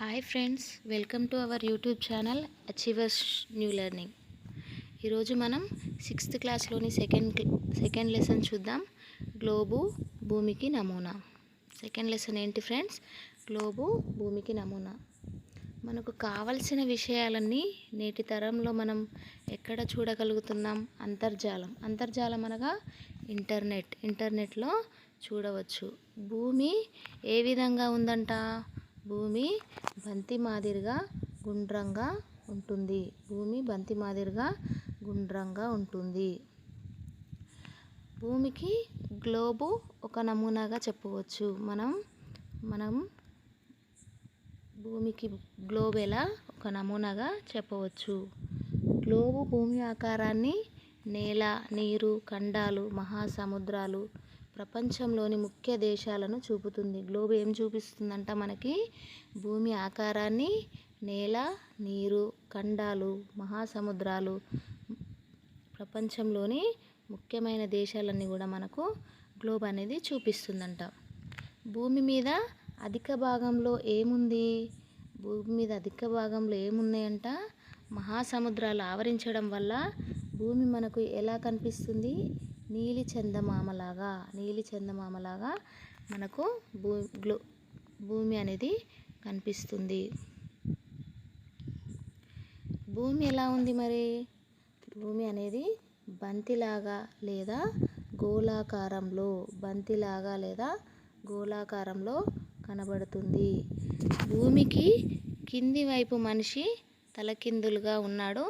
Hi friends welcome to our YouTube channel achievers new learning ఈరోజు మనం sixth క్లాస్లోని second second lesson చూద్దాం. Globe భూమికి నమూనా. సెకండ్ లెసన్ ఏంటి ఫ్రెండ్స్ గ్లోబు భూమికి నమూనా. మనకు కావలసిన విషయాలన్నీ నేటి తరంలో మనం ఎక్కడ చూడగలుగుతున్నాం? అంతర్జాలం. అంతర్జాలం అనగా ఇంటర్నెట్. ఇంటర్నెట్లో చూడవచ్చు. భూమి ఏ విధంగా ఉందంట? భూమి బంతి మాదిరిగా గుండ్రంగా ఉంటుంది. భూమి బంతి మాదిరిగా గుండ్రంగా ఉంటుంది. భూమికి గ్లోబు ఒక నమూనాగా చెప్పవచ్చు. మనం మనం భూమికి గ్లోబ్ ఎలా ఒక నమూనాగా చెప్పవచ్చు. గ్లోబు భూమి ఆకారాన్ని నేల నీరు ఖండాలు మహాసముద్రాలు ప్రపంచంలోని ముఖ్య దేశాలను చూపుతుంది. గ్లోబ్ ఏం చూపిస్తుందంట మనకి? భూమి ఆకారాన్ని నేల నీరు ఖండాలు మహాసముద్రాలు. ప్రపంచంలోని ముఖ్యమైన దేశాలన్నీ కూడా మనకు గ్లోబ్ అనేది చూపిస్తుందంట. భూమి మీద అధిక భాగంలో ఏముంది? భూమి మీద అధిక భాగంలో ఏమున్నాయంట? మహాసముద్రాలు ఆవరించడం వల్ల భూమి మనకు ఎలా కనిపిస్తుంది? నీలి చందమామలాగా నీలి చందమామలాగా మనకు భూ గ్లో భూమి అనేది కనిపిస్తుంది. భూమి ఎలా ఉంది మరి? భూమి అనేది బంతిలాగా లేదా గోళాకారంలో బంతిలాగా లేదా గోళాకారంలో కనబడుతుంది. భూమికి కింది వైపు మనిషి తలకిందులుగా ఉన్నాడు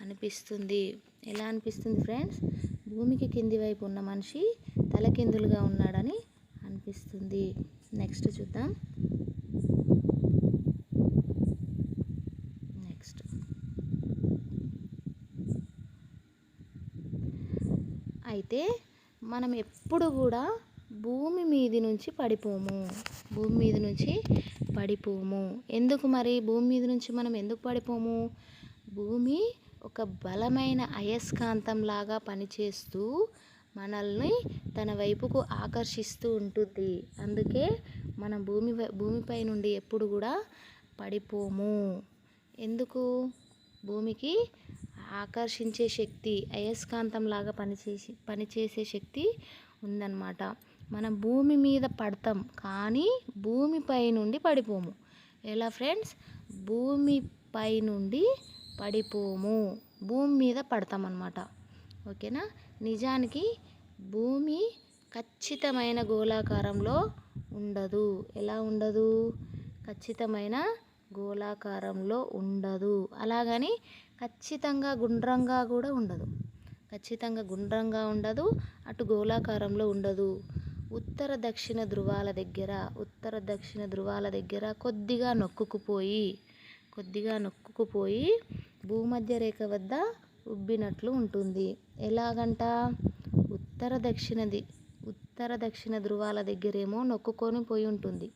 అనిపిస్తుంది. ఎలా అనిపిస్తుంది ఫ్రెండ్స్? భూమికి కింది వైపు ఉన్న మనిషి తలకిందులుగా ఉన్నాడని అనిపిస్తుంది. నెక్స్ట్ చూద్దాం. నెక్స్ట్. అయితే మనం ఎప్పుడు కూడా భూమి మీది నుంచి పడిపోము. భూమి మీద నుంచి పడిపోము. ఎందుకు మరి? భూమి మీద నుంచి మనం ఎందుకు పడిపోము? భూమి ఒక బలమైన అయస్కాంతం లాగా పనిచేస్తూ మనల్ని తన వైపుకు ఆకర్షిస్తూ ఉంటుంది. అందుకే మన భూమి భూమిపై నుండి ఎప్పుడు కూడా పడిపోము. ఎందుకు? భూమికి ఆకర్షించే శక్తి అయస్కాంతం లాగా పనిచేసి పనిచేసే శక్తి ఉందన్నమాట. మనం భూమి మీద పడతాం కానీ భూమిపై నుండి పడిపోము. ఎలా ఫ్రెండ్స్? భూమిపై నుండి పడిపోము. భూమి మీద పడతామన్నమాట. ఓకేనా? నిజానికి భూమి ఖచ్చితమైన గోళాకారంలో ఉండదు. ఎలా ఉండదు? ఖచ్చితమైన గోళాకారంలో ఉండదు. అలాగని ఖచ్చితంగా గుండ్రంగా కూడా ఉండదు. ఖచ్చితంగా గుండ్రంగా ఉండదు అటు గోళాకారంలో ఉండదు. ఉత్తర దక్షిణ ధృవాల దగ్గర ఉత్తర దక్షిణ ధృవాల దగ్గర కొద్దిగా నొక్కుకుపోయి కొద్దిగా నొక్కుకుపోయి భూమధ్య రేఖ వద్ద ఉబ్బినట్లు ఉంటుంది. ఎలాగంట? ఉత్తర దక్షిణది ఉత్తర దక్షిణ ధృవాల దగ్గరేమో నొక్కుకొని పోయి ఉంటుంది.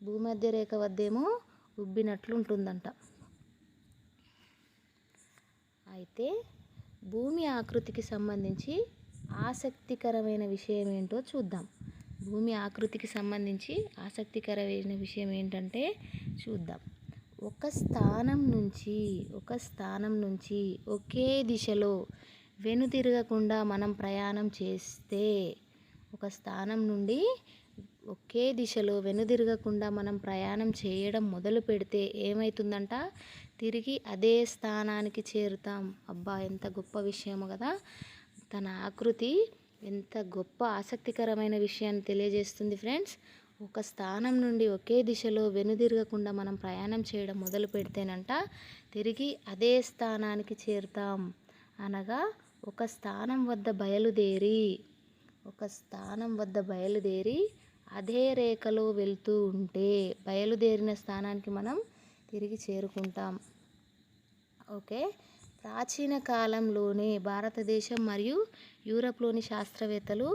భూమధ్య రేఖ వద్దేమో ఉబ్బినట్లు ఉంటుందంట. అయితే భూమి ఆకృతికి సంబంధించి ఆసక్తికరమైన విషయం ఏంటో చూద్దాం. భూమి ఆకృతికి సంబంధించి ఆసక్తికరమైన విషయం ఏంటంటే చూద్దాం. ఒక స్థానం నుంచి ఒక స్థానం నుంచి ఒకే దిశలో వెనుతిరగకుండా మనం ప్రయాణం చేస్తే ఒక స్థానం నుండి ఒకే దిశలో వెనుదిరగకుండా మనం ప్రయాణం చేయడం మొదలు పెడితే ఏమవుతుందంట తిరిగి అదే స్థానానికి చేరుతాం. అబ్బా ఎంత గొప్ప విషయము కదా! తన ఆకృతి ఎంత గొప్ప ఆసక్తికరమైన విషయాన్ని తెలియజేస్తుంది ఫ్రెండ్స్. ఒక స్థానం నుండి ఒకే దిశలో వెనుదిరగకుండా మనం ప్రయాణం చేయడం మొదలు పెడితేనంట తిరిగి అదే స్థానానికి చేరుతాం. అనగా ఒక స్థానం వద్ద బయలుదేరి ఒక స్థానం వద్ద బయలుదేరి అదే రేఖలో వెళ్తూ ఉంటే బయలుదేరిన స్థానానికి మనం తిరిగి చేరుకుంటాం. ఓకే? ప్రాచీన కాలంలోనే భారతదేశం మరియు యూరప్లోని శాస్త్రవేత్తలు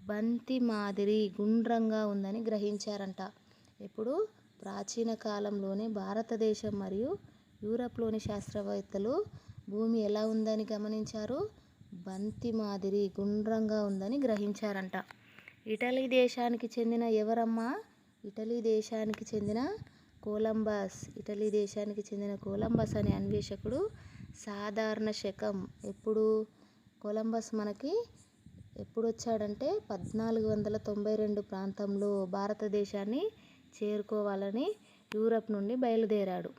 బంతి మాదిరి గుండ్రంగా ఉందని గ్రహించారంట. ఇప్పుడు ప్రాచీన కాలంలోనే భారతదేశం మరియు యూరప్లోని శాస్త్రవేత్తలు భూమి ఎలా ఉందని గమనించారు? బంతి మాదిరి గుండ్రంగా ఉందని గ్రహించారంట. ఇటలీ దేశానికి చెందిన ఎవరమ్మా? ఇటలీ దేశానికి చెందిన కొలంబస్ ఇటలీ దేశానికి చెందిన కొలంబస్ అనే అన్వేషకుడు సాధారణ శకం ఎప్పుడు? కొలంబస్ మనకి ఎప్పుడు వచ్చాడంటే పద్నాలుగు వందల తొంభై రెండు ప్రాంతంలో భారతదేశాన్ని చేరుకోవాలని యూరప్ నుండి బయలుదేరాడు.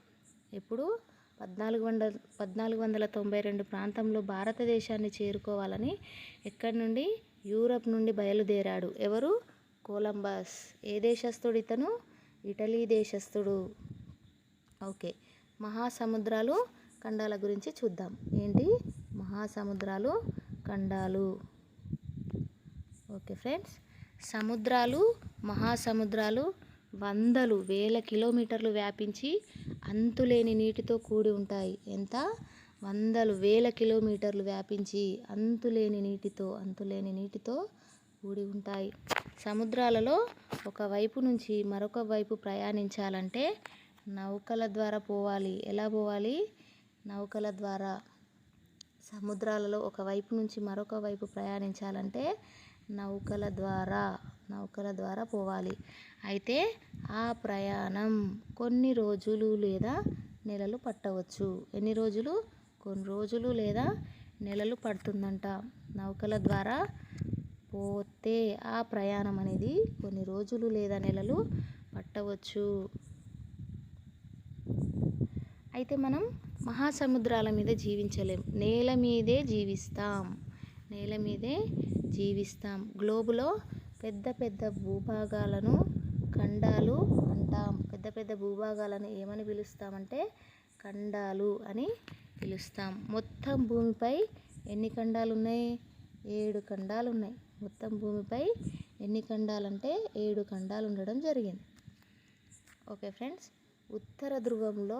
ఎప్పుడు పద్నాలుగు వందల పద్నాలుగు వందల తొంభై రెండు ప్రాంతంలో భారతదేశాన్ని చేరుకోవాలని ఎక్కడి నుండి? యూరప్ నుండి బయలుదేరాడు. ఎవరు? కొలంబస్. ఏ దేశస్థుడు ఇతను? ఇటలీ దేశస్థుడు. ఓకే. మహాసముద్రాలు ఖండాల గురించి చూద్దాం. ఏంటి? మహాసముద్రాలు ఖండాలు. Okay friends. సముద్రాలు మహాసముద్రాలు వందలు వేల కిలోమీటర్లు వ్యాపించి అంతులేని నీటితో కూడి ఉంటాయి. ఎంత? వందలు వేల కిలోమీటర్లు వ్యాపించి అంతులేని నీటితో అంతులేని నీటితో కూడి ఉంటాయి. సముద్రాలలో ఒక వైపు నుంచి మరొక వైపు ప్రయాణించాలంటే నౌకల ద్వారా పోవాలి. ఎలా పోవాలి? నౌకల ద్వారా. సముద్రాలలో ఒక వైపు నుంచి మరొక వైపు ప్రయాణించాలంటే నౌకల ద్వారా నౌకల ద్వారా పోవాలి. అయితే ఆ ప్రయాణం కొన్ని రోజులు లేదా నెలలు పట్టవచ్చు. ఎన్ని రోజులు? కొన్ని రోజులు లేదా నెలలు పడుతుందంట. నౌకల ద్వారా పోతే ఆ ప్రయాణం అనేది కొన్ని రోజులు లేదా నెలలు పట్టవచ్చు. అయితే మనం మహాసముద్రాల మీద జీవించలేం. నేల మీదే జీవిస్తాం. నేల మీదే జీవిస్తాం. గ్లోబులో పెద్ద పెద్ద భూభాగాలను ఖండాలు అంటాం. పెద్ద పెద్ద భూభాగాలను ఏమని పిలుస్తామంటే ఖండాలు అని పిలుస్తాం. మొత్తం భూమిపై ఎన్ని ఖండాలు ఉన్నాయి ఏడు ఖండాలు ఉన్నాయి మొత్తం భూమిపై ఎన్ని ఖండాలు అంటే ఏడు ఖండాలు ఉండడం జరిగింది. ఓకే ఫ్రెండ్స్ ఉత్తర ధ్రువంలో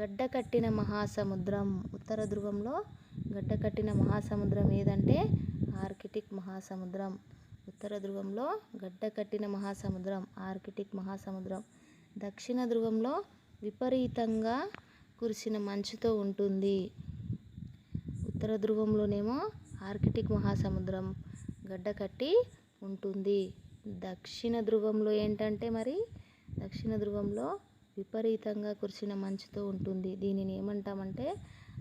గడ్డ కట్టిన మహాసముద్రం. ఉత్తర ధ్రువంలో గడ్డకట్టిన మహాసముద్రం ఏదంటే ఆర్కిటిక్ మహాసముద్రం. ఉత్తర ధ్రువంలో గడ్డకట్టిన మహాసముద్రం ఆర్కిటిక్ మహాసముద్రం. దక్షిణ ధ్రువంలో విపరీతంగా కురిసిన మంచుతో ఉంటుంది. ఉత్తర ధ్రువంలోనేమో ఆర్కిటిక్ మహాసముద్రం గడ్డకట్టి ఉంటుంది. దక్షిణ ధ్రువంలో ఏంటంటే మరి? దక్షిణ ధ్రువంలో విపరీతంగా కురిసిన మంచుతో ఉంటుంది. దీనిని ఏమంటామంటే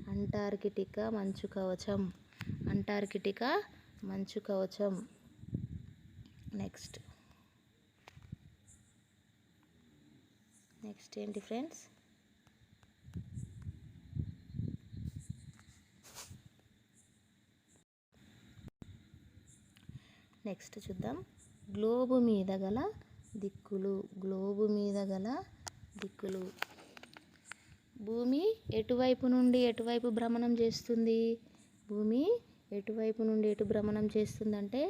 అంటార్కిటికా మంచు కవచం. అంటార్కిటికా మంచు కవచం. నెక్స్ట్. నెక్స్ట్ ఏంటి ఫ్రెండ్స్? నెక్స్ట్ చూద్దాం. గ్లోబు మీద గల దిక్కులు. గ్లోబు మీద గల దిక్కులు. భూమి ఎటువైపు నుండి ఎటువైపు భ్రమణం చేస్తుంది? భూమి ఎటువైపు నుండి ఎటు భ్రమణం చేస్తుందంటే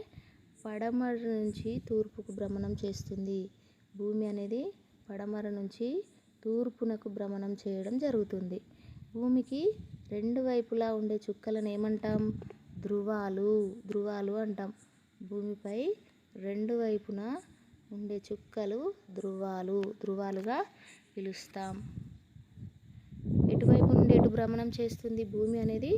పడమర నుంచి తూర్పుకు భ్రమణం చేస్తుంది. భూమి అనేది పడమర నుంచి తూర్పునకు భ్రమణం చేయడం జరుగుతుంది. భూమికి రెండు వైపులా ఉండే చుక్కలను ఏమంటాం? ధృవాలు ధృవాలు అంటాం. భూమిపై రెండు వైపున ఉండే చుక్కలు ధృవాలు ధృవాలుగా పిలుస్తాం. భ్రమణం చేస్తుంది భూమి అనేది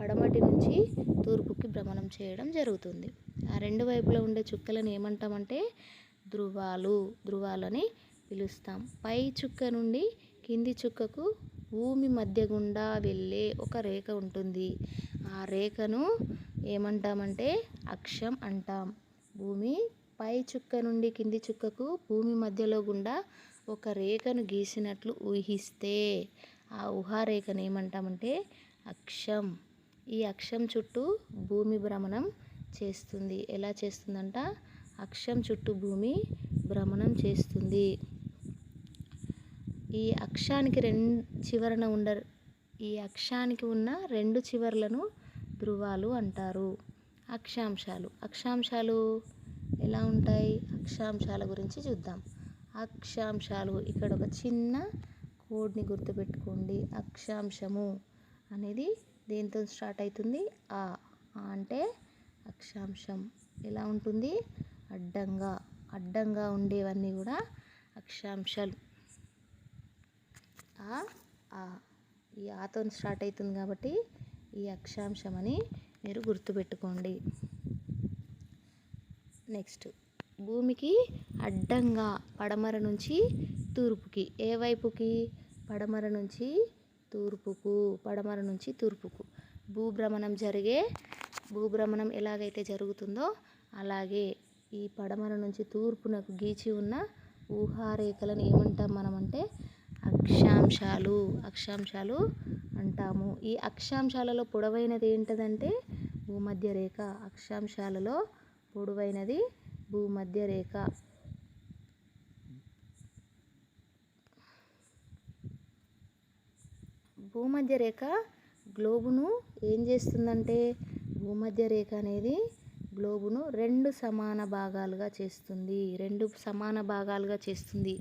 పడమటి నుంచి తూర్పుకి భ్రమణం చేయడం జరుగుతుంది. ఆ రెండు వైపులా ఉండే చుక్కలను ఏమంటామంటే ధృవాలు ధృవాలని పిలుస్తాం. పై చుక్క నుండి కింది చుక్కకు భూమి మధ్య గుండా వెళ్ళే ఒక రేఖ ఉంటుంది. ఆ రేఖను ఏమంటామంటే అక్షం అంటాం. భూమి పై చుక్క నుండి కింది చుక్కకు భూమి మధ్యలో గుండా ఒక రేఖను గీసినట్లు ఊహిస్తే ఆ ఊహారేఖను ఏమంటామంటే అక్షం. ఈ అక్షం చుట్టూ భూమి భ్రమణం చేస్తుంది. ఎలా చేస్తుందంట? అక్షం చుట్టూ భూమి భ్రమణం చేస్తుంది. ఈ అక్షానికి రెండు చివరన ఉండ ఈ అక్షానికి ఉన్న రెండు చివర్లను ధృవాలు అంటారు. అక్షాంశాలు. అక్షాంశాలు ఎలా ఉంటాయి? అక్షాంశాల గురించి చూద్దాం. అక్షాంశాలు. ఇక్కడ ఒక చిన్న కోడ్ని గుర్తుపెట్టుకోండి. అక్షాంశము అనేది దేంతో స్టార్ట్ అవుతుంది? ఆ. ఆ అంటే అక్షాంశం. ఎలా ఉంటుంది? అడ్డంగా. అడ్డంగా ఉండేవన్నీ కూడా అక్షాంశాలు. ఆ. ఆ. ఈ ఆతో స్టార్ట్ అవుతుంది కాబట్టి ఈ అక్షాంశం అని మీరు గుర్తుపెట్టుకోండి. నెక్స్ట్. భూమికి అడ్డంగా పడమర నుంచి తూర్పుకి. ఏ వైపుకి? పడమర నుంచి తూర్పుకు. పడమర నుంచి తూర్పుకు. భూభ్రమణం జరిగే భూభ్రమణం ఎలాగైతే జరుగుతుందో అలాగే ఈ పడమర నుంచి తూర్పునకు గీచి ఉన్న ఊహారేఖలను ఏమంటాం మనమంటే అక్షాంశాలు అక్షాంశాలు అంటాము. ఈ అక్షాంశాలలో పొడవైనది ఏంటదంటే భూమధ్య రేఖ అక్షాంశాలలో పొడవైనది భూమధ్య రేఖ. భూమధ్య రేఖ గ్లోబును ఏం చేస్తుందంటే భూమధ్య రేఖ అనేది గ్లోబును రెండు సమాన భాగాలుగా చేస్తుంది. రెండు సమాన భాగాలుగా చేస్తుంది.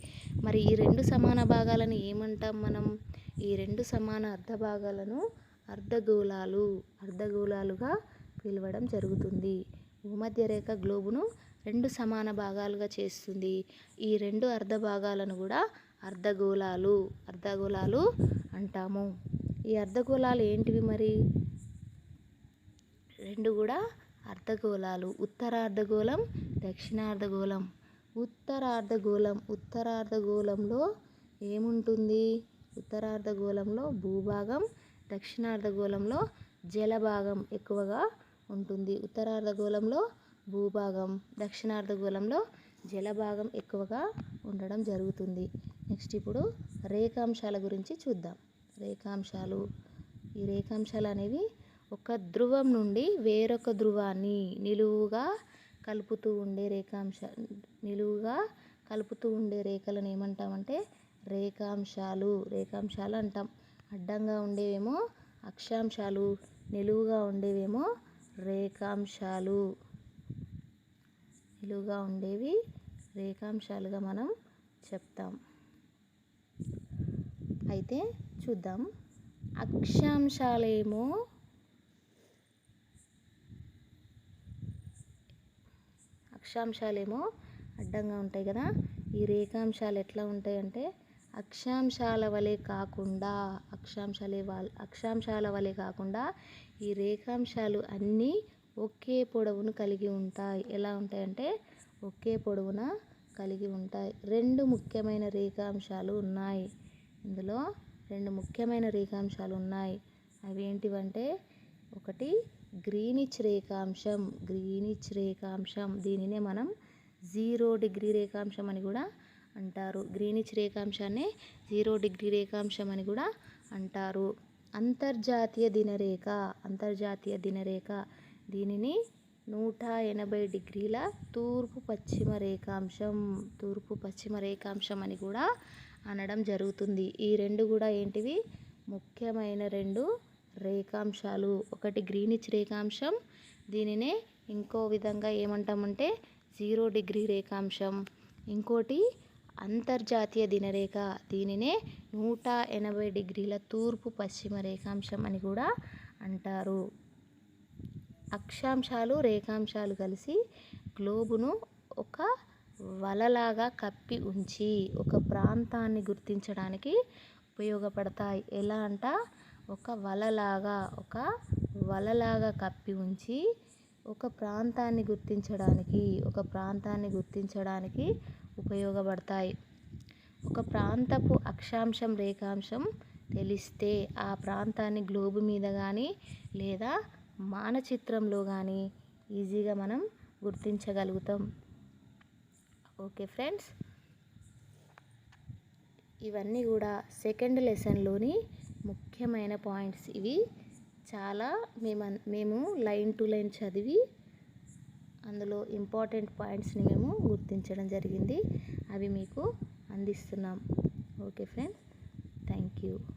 మరి ఈ రెండు సమాన భాగాలను ఏమంటాం మనం? ఈ రెండు సమాన అర్ధ భాగాలను అర్ధగోళాలు అర్ధగోళాలుగా పిలవడం జరుగుతుంది. భూమధ్య రేఖ గ్లోబును రెండు సమాన భాగాలుగా చేస్తుంది. ఈ రెండు అర్ధ భాగాలను కూడా అర్ధగోళాలు అర్ధగోళాలు అంటాము. ఈ అర్ధగోళాలు ఏంటివి మరి? రెండు కూడా అర్ధగోళాలు. ఉత్తరార్ధగోళం దక్షిణార్ధగోళం. ఉత్తరార్ధగోళం ఉత్తరార్ధగోళంలో ఏముంటుంది? ఉత్తరార్ధగోళంలో భూభాగం దక్షిణార్ధగోళంలో జలభాగం ఎక్కువగా ఉంటుంది. ఉత్తరార్ధగోళంలో భూభాగం దక్షిణార్ధగోళంలో జలభాగం ఎక్కువగా ఉండడం జరుగుతుంది. నెక్స్ట్ ఇప్పుడు రేఖాంశాల గురించి చూద్దాం. రేఖాంశాలు ఈ రేఖాంశాలు అనేవి ఒక ధ్రువం నుండి వేరొక ధ్రువాన్ని నిలువుగా కలుపుతూ ఉండే రేఖాంశ నిలువుగా కలుపుతూ ఉండే రేఖలను ఏమంటామంటే రేఖాంశాలు రేఖాంశాలు అంటాం. అడ్డంగా ఉండేవేమో అక్షాంశాలు నిలువుగా ఉండేవేమో రేఖాంశాలు. నిలువుగా ఉండేవి. రేఖాంశాలుగా మనం చెప్తాం. అయితే చూద్దాం. అక్షాంశాలేమో అక్షాంశాలేమో అడ్డంగా ఉంటాయి కదా. ఈ రేఖాంశాలు ఎట్లా ఉంటాయి అంటే అక్షాంశాల వలె కాకుండా అక్షాంశాలే వాళ్ళ అక్షాంశాల వలె కాకుండా ఈ రేఖాంశాలు అన్నీ ఒకే పొడవును కలిగి ఉంటాయి. ఎలా ఉంటాయంటే ఒకే పొడవున కలిగి ఉంటాయి. రెండు ముఖ్యమైన రేఖాంశాలు ఉన్నాయి. ఇందులో రెండు ముఖ్యమైన రేఖాంశాలు ఉన్నాయి. అవి ఏంటివంటే ఒకటి గ్రీనిచ్ రేఖాంశం. గ్రీనిచ్ రేఖాంశం. దీనినే మనం జీరో డిగ్రీ రేఖాంశం అని కూడా అంటారు. గ్రీనిచ్ రేఖాంశాన్ని జీరో డిగ్రీ రేఖాంశం అని కూడా అంటారు. అంతర్జాతీయ దినరేఖ. అంతర్జాతీయ దినరేఖ. దీనిని నూట ఎనభై డిగ్రీల తూర్పు పశ్చిమ రేఖాంశం తూర్పు పశ్చిమ రేఖాంశం అని కూడా అనడం జరుగుతుంది. ఈ రెండు కూడా ఏంటివి? ముఖ్యమైన రెండు రేఖాంశాలు. ఒకటి గ్రీనిచ్ రేఖాంశం దీనినే ఇంకో విధంగా ఏమంటామంటే జీరో డిగ్రీ రేఖాంశం. ఇంకోటి అంతర్జాతీయ దినరేఖ దీనినే నూట ఎనభై డిగ్రీల తూర్పు పశ్చిమ రేఖాంశం అని కూడా అంటారు. అక్షాంశాలు రేఖాంశాలు కలిసి గ్లోబును ఒక వలలాగా కప్పి ఉంచి ఒక ప్రాంతాన్ని గుర్తించడానికి ఉపయోగపడతాయి. ఎలా అంట? ఒక వలలాగా ఒక వలలాగా కప్పి ఉంచి ఒక ప్రాంతాన్ని గుర్తించడానికి ఒక ప్రాంతాన్ని గుర్తించడానికి ఉపయోగపడతాయి. ఒక ప్రాంతపు అక్షాంశం రేఖాంశం తెలిస్తే ఆ ప్రాంతాన్ని గ్లోబు మీద కానీ లేదా మానచిత్రంలో కానీ ఈజీగా మనం గుర్తించగలుగుతాం. Okay friends. ఇవన్నీ కూడా సెకండ్ లెసన్లోని ముఖ్యమైన పాయింట్స్. ఇవి చాలా మేము మేము లైన్ టు లైన్ చదివి అందులో ఇంపార్టెంట్ పాయింట్స్ని మేము గుర్తించడం జరిగింది. అవి మీకు అందిస్తున్నాం. Okay friends. Thank you.